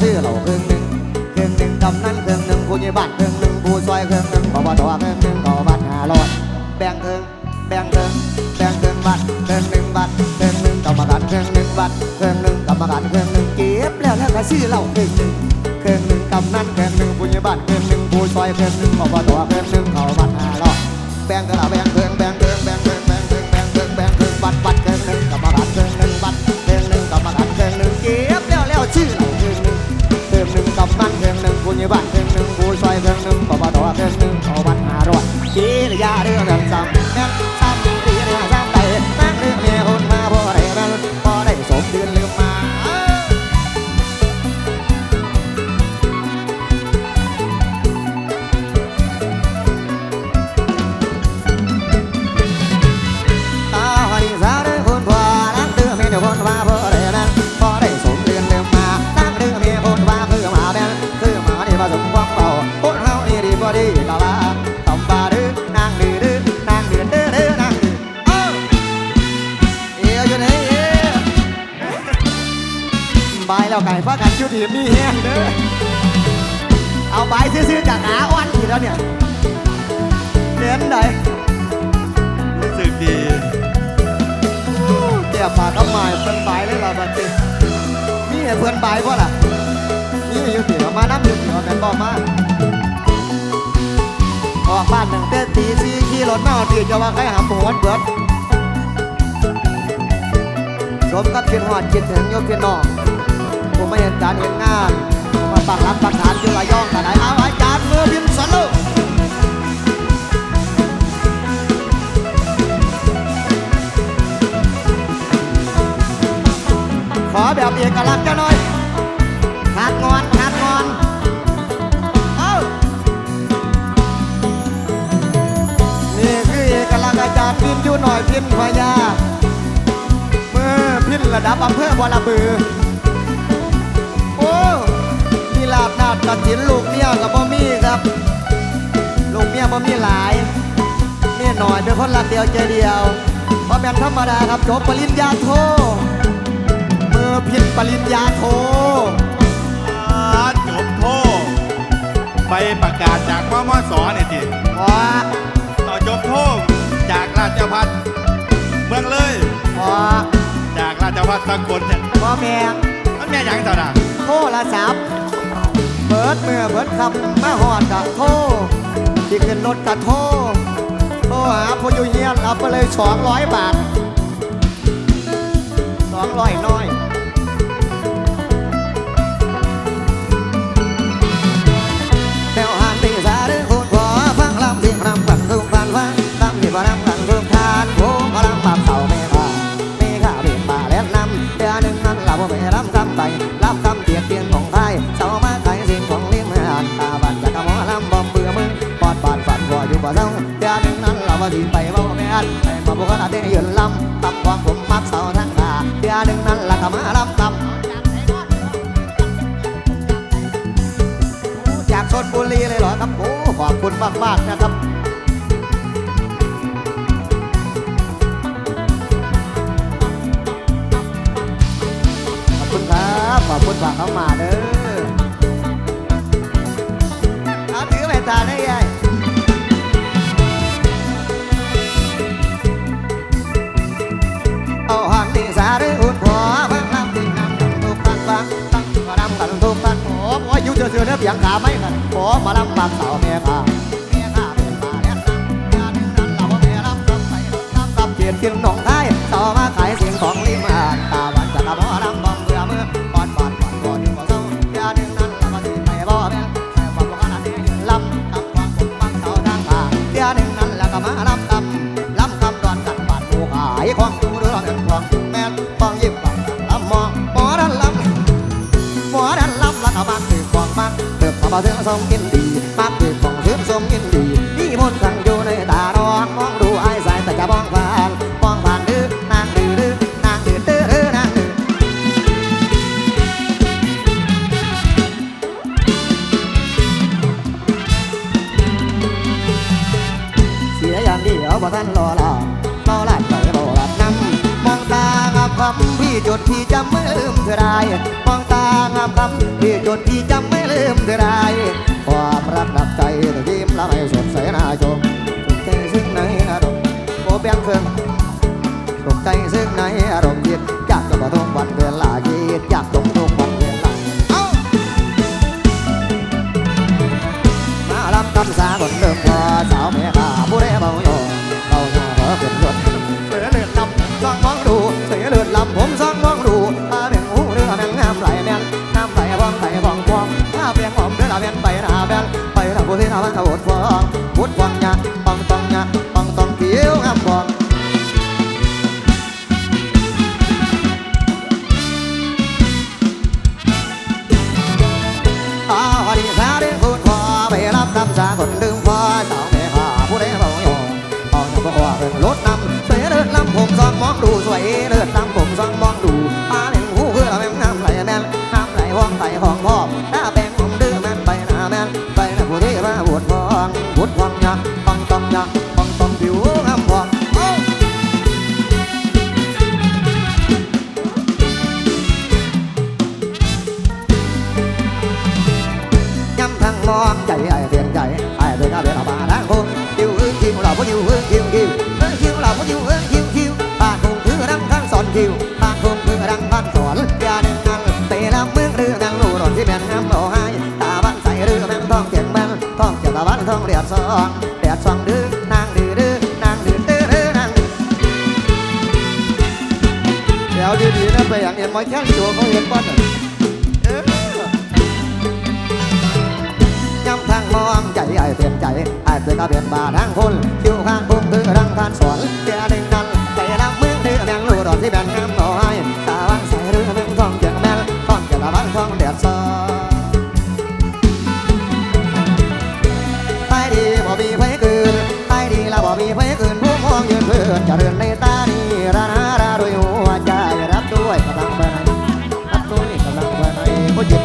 ชื่อเราเครื่องหนึ่งเครื่องหนึ่งกำนันเครื่องหนึ่งผู้ใหญ่บ้านเครื่องหนึ่งผู้ซอยเครื่องหนึ่งอบตเครื่องหนึ่งอบตห้าร้อยแบ่งเครื่องแบ่งเครื่องแบ่งเครื่องบัตรเครื่องหนึ่งบัตรเครื่องหนึ่งกรรมการเครื่องหนึ่งบัตรเครื่องหนึ่งกรรมการเครื่องหนึ่งเก็บแล้วแล้วก็ชื่อเราเครื่องหนึ่งเครื่องหนึ่งกำนันเครื่องหนึ่งผู้ใหญ่บ้านเครื่องหนึ่งผู้ซอยเครื่องหนึ่งอบตเครื่องหนึ่งอบตห้าร้อยแบ่งกันละแบ่งเครื่อง หนึ่งคุณยบ้านเครื่องหนึ่งผู้ซอยเครื่องหนึ่งอบตเครื่องหนึ่งอบตห้าร้อยจีรยาเรื่องเรื่องซ้ำแม่งซ้ำ บายแล้วไก่ฟ้ากันชุดทีมมีแห้งเด้อเอาใบซื้อๆจากหาอ้วันอีกแล้วเนี่ยเน้นไหนรู้สึกดีเดี๋ยวปากก็หมายเพื่อนบายเลยล่ะบัดนี้นี่ให้เพื่อนบายเพราะล่ะนี่อยู่ที่มานั่งอยู่ที่ว่าแม่นบอกมาออกบ้านหนึ่งเต้ตีซีขี่รถมาเอาตีจะว่าใครหาหมวนเบิดสมกับคิดหอดคิดถึงโยมพี่น้อง ผมไม่เห็นการเห็นงาน มาปักหลักปักฐานอยู่ระยองกันไหนเอาอาจารย์มือพิมพ์สนลูกขอแบบเอกลักษณ์เจ้าหน่อยขาดงอนขาดงอนเอ้านี่คือเอกลักษณ์อาจารย์พินอยู่หน่อยพินพญาเมื่อพินระดับอำเภอบัวระบือ ลาบนาดตัดสินลูกเมียกับบ่มีครับ ลูกเมียบ่มีหลายเมียหน่อยเป็นคนรักเดียวใจเดียวเพราะแม่นธรรมดาครับจบปริญญาโทมือพินปริญญาโทอาจบโทไปประกาศจากมมสเนี่ยทีว่าต่อจบโทจากราชพัฒเมืองเลยว่าจากราชพัฒสกลเนี่ยว่าแม่งมันแม่หยังเท่าน่ะโทรศัพท์ เปิดเมื่อเปิดคำมาหอดกะโทรที่ขึ้นรถกะโทรโทรหาผู้อยู่เฮียนเอาไปเลยสองร้อยบาทสองร้อยน้อยแนวหานปีสาหรือคุณขอฟังลำที่รำกันทุกพันฟังลำที่พรำกัน ว่าสิไปเมาแม่นไปมาบุกขนาดได้ยืนลำตับความผมมักเสาทั้งตาเดือนหนึ่งนั้นละก็มาลำตำจากชนบุรีเลยเหรอครับโอ้ขอบคุณมากมากๆนะครับขอบคุณครับขอบคุณฝากเข้ามาเด้อเอาถือไปตาได้ยัยารืออุ่นหัวฟังลำตินั่งทุกท่านฟังตั้งกระดำกันทุกท่านโอ้โอ้ยอยู่เฉยๆเนื้อเบียงขาไม่กันโอ้มาลำปากสาเมียขาเมียขาเป็นมาแล้วงานนั้นเราเมียลำลำไปลำลำเกียรติเพียงหนองไทยต่อมายสียงขอ ที่จะไม่ลืมเธอได้มองตางามคำที่จดที่จะไม่ลืมเธอได้ความรักนับใจยิ้มละไม่สดใสน่าชมตกใจซึ่งในอารมณ์โอเปียงเครื่องตกใจซึ่งในอารมณ์คิดอยากจะมาทุกวันเวลาคิดอยากตรงทุกวันเวลาเอามาลำคำสาบนเดิมพอสาวเมียข้าผู้ใดเบาอยเบาโยเพื่อน ม่งงามเบาหายตาบ้านใสหรือแม่งท้องเจียงแม่งท้องเจียงตาบ้านท้องเหลียดซองเหลียดซองดื้อนางดื้อดื้อนางดื้อดื้อนางเดี๋ยวดีดีนะไปอย่างเห็นมอยแค่ตัวเขาเห็นบ้านย้ำทางมองใจไอ้เปลี่ยนใจไอ้เปลี่ยนตาเปลี่ยนบาทางคนคิวข้างพุ่งคือรังทานสวน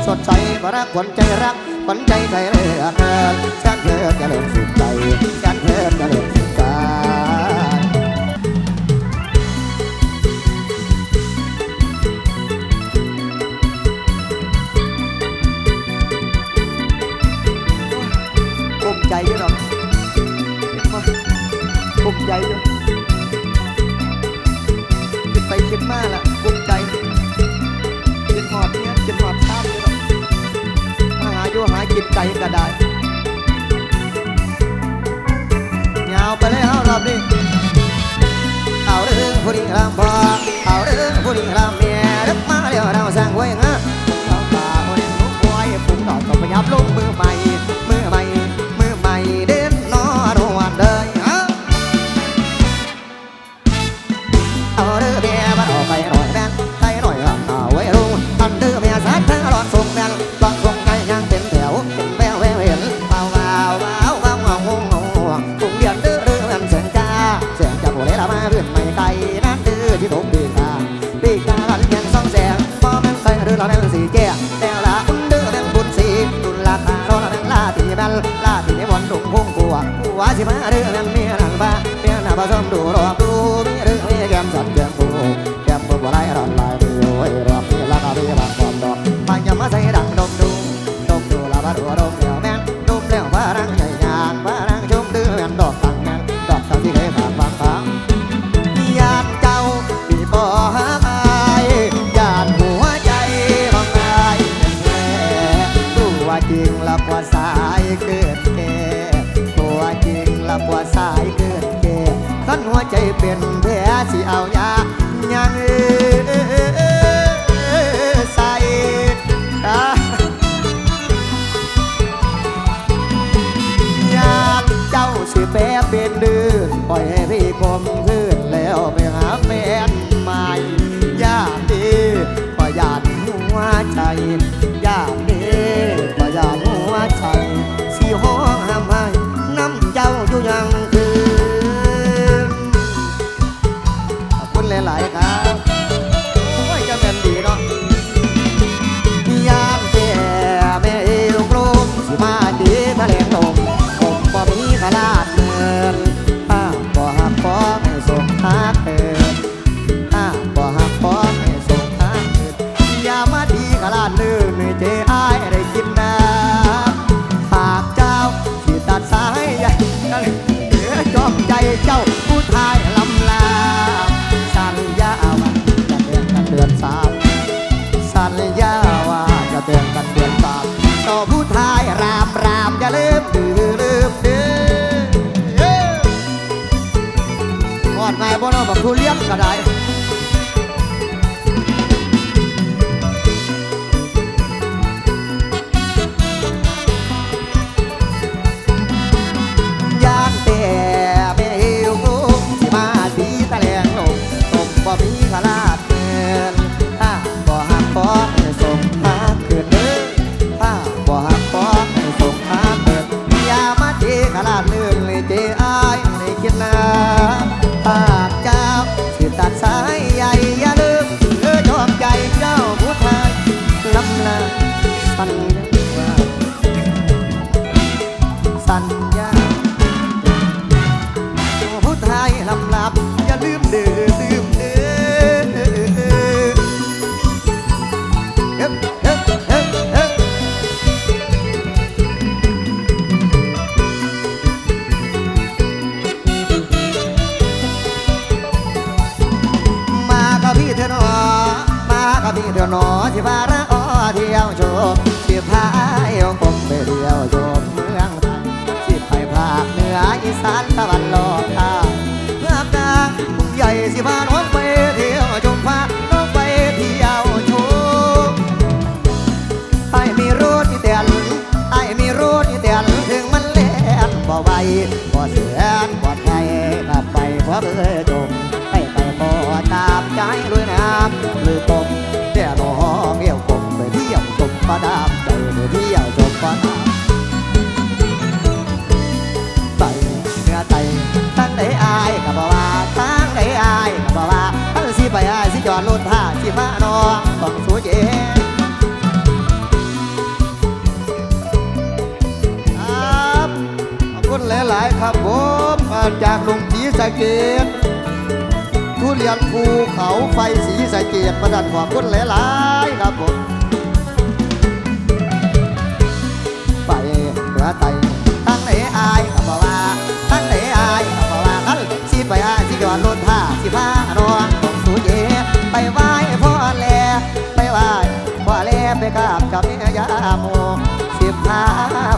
สดใสก็รักขวัใจรักขวัญใจใจเลือกแฟนเธอจะเลิกสุข ได้ยาวไปเลยเฮารอบนี้เอาเรื่องผู้หญิงรำพอเอาเรื่องผู้หญิงรำ ทุเรียนก็ได้ สัญญาผู้ไทยลำลับ อย่าลืมเดือลืมเดือเฮ้เฮ้เฮ้เฮ้มากับพี่เถอะหนอมากับพี่เถอะหนอที่พาระออเที่ยวชม องต้องสู้เจครับขอบคุณหลายๆครับผมมาจากลุงศรีสะเกดทุเรียนภูเขาไฟสีสะเกดประดันขอบคุณหลายๆครับผมไปเหนือไตทั้งไหนอายก็บอกว่าทั้งไหนอายก็บอกว่าคันสิไปอายสิจอดรถท่าสิพาน้ ไปกราบกับแม่ยาโมสิบห้า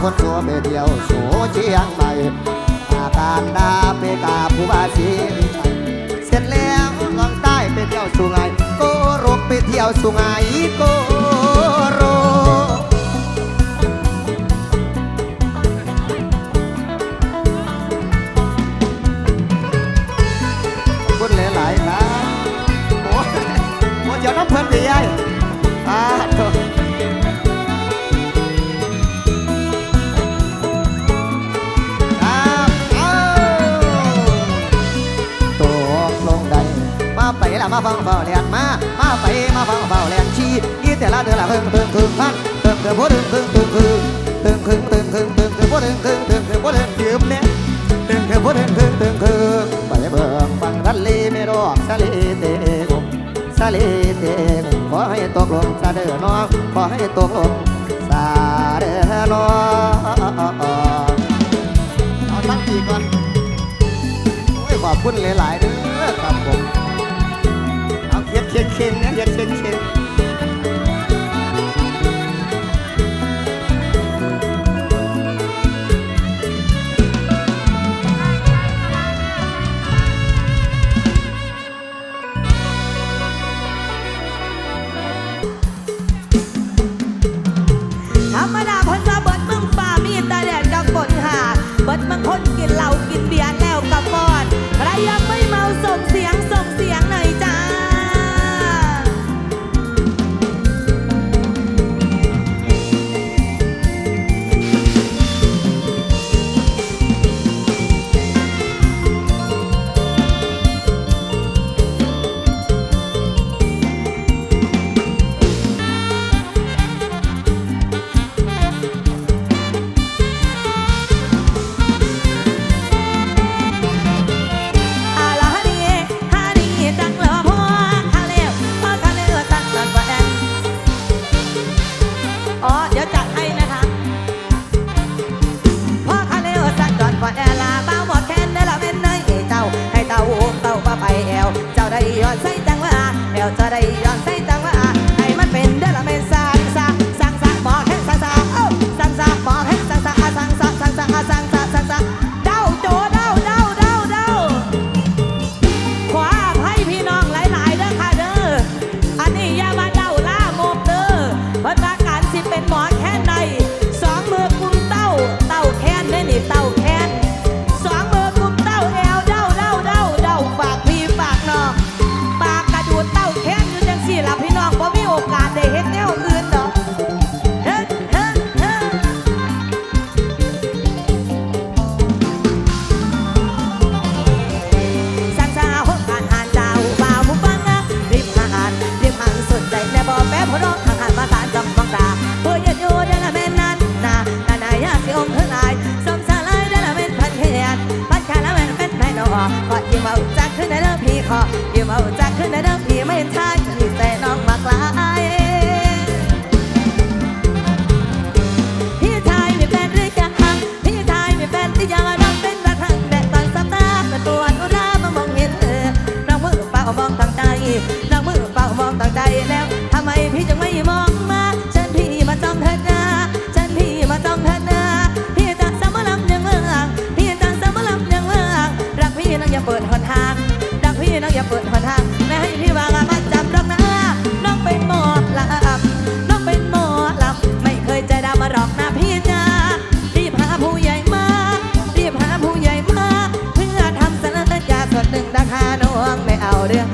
คนสัวไปเที่ยวสู่เชียงใหม่อาการดาไปกราบผู้บาสีเสร็จแล้วลองใต้ไปเที่ยวสุไงโกรกไปเที่ยวสุไงโกรก ละมาฟังเบาแหลนมา มาไปมาฟังเบาแหลนชีอีแต่ละเดือนละเพิ่มเพิ่มคึงพัมเพิ่งเติมธอพูดถึงคึงคึงคึงตึงคึงตึงคึงตึงคึงพูดถึงคึงตึมคึงพูดถึงยืมเนี่ยตึงคึงพูดมเงคึงตึงคึงไมเบิ่งฟังรันลีไม่รมดสลีเตกุมสลีเตกุมขอให้ตกลงสมเดือน้องขอให้ตกลงสะเดือน้อมเอาตั้งตีก่อนขอบคุณหลายมเด้อ ya tenía ย้อนใส่จังว่าแอวจะได้ย้อน เรื่องพี่ขอยิ้มเอาจากขึ้นในเรื่องพี่ไม่ใช่แต่น้องมากลายพี่ชายมีแฟนหรือยังพี่ชายมีแฟนหรือยังน้องเป็นระคังแดกตอนสัปดาห์เป็นตัวนุรามามองเห็นเธอน้องมือเปล่ามองตั้งใจน้องมือเปล่ามองตั้งใจแล้วทำไมพี่จึงไม่มองมาเชิญพี่มาจ้องเถิดนะเชิญพี่มาจ้องเถิดนะพี่จะสมรำยังเมืองพี่จะสมรำยังเมืองรักพี่น้องอย่าเปิดหนทาง น้องอย่าเปิดหนทางไม่ให้พี่วางมาจับรักนะน้องเป็นหมอลำน้องเป็นหมอลำไม่เคยใจดำมาหรอกนะพี่จ้ารีบหาผู้ใหญ่มารีบหาผู้ใหญ่มาเพื่อทำสัญญาส่วนหนึ่งราคาน้องไม่เอาเรื่อง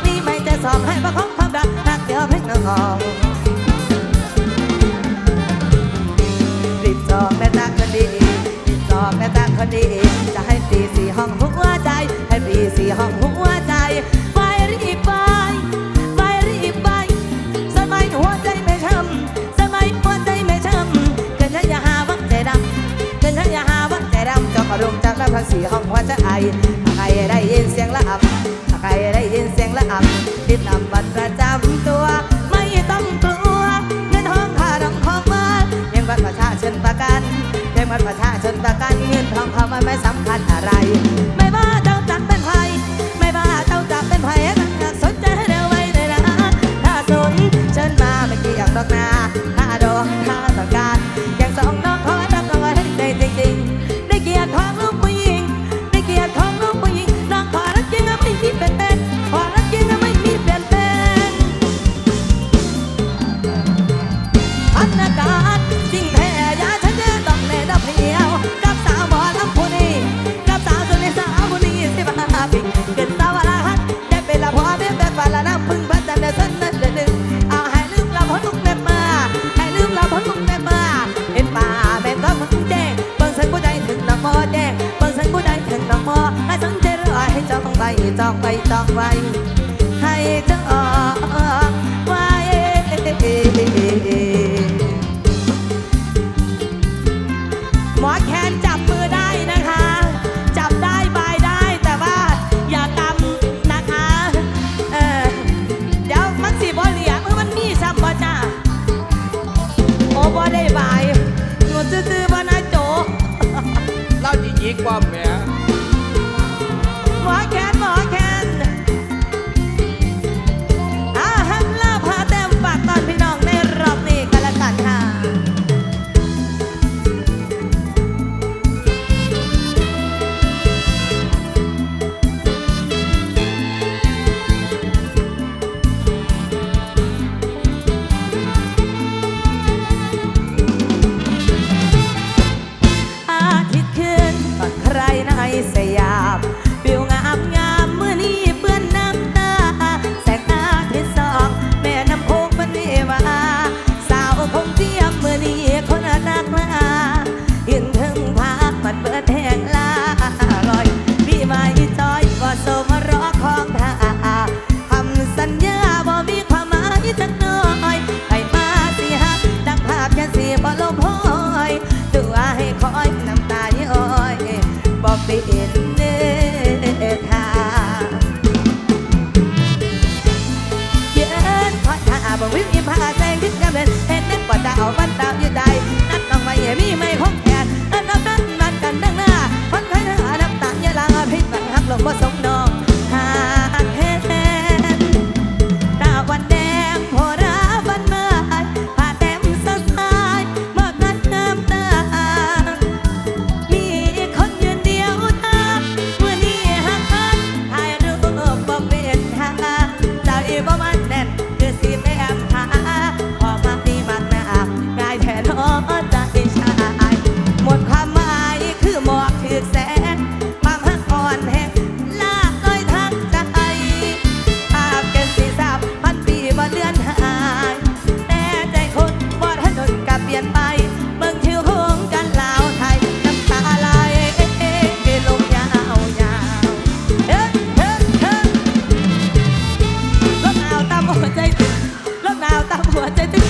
านี้ไม่เจ๊สองให้ประคองความรักรักเดียวเพ่งน้องอรีบจองแม่ตาคนดีรีบจองแม่ตาคนดีจะให้ฟรีสี่ห้องหัวใจ ให้ฟรีสี่ห้องหัวใจไปรีบไปไปรีบไปสมัยหัวใจไม่ช้ำสมัยหัวใจไม่ช้ำเกินฉันอย่าหาว่าใจดำเกินฉันอย่าหาว่าใจดำจ้ากระดงจากแล้วพันสี่ห้องหัวใจใครได้ยินเสียงละอับ ใครได้ยินเสียงละอับติดนำบัตรประจำตัว ไม่ต้องกลัวเงินทองค่าดองของมายังบัตรประชาชนประกันเงินบัตรประชาชนประกันเงินทองเขามันไม่สำคัญอะไร มห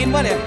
กินวะเนี่ย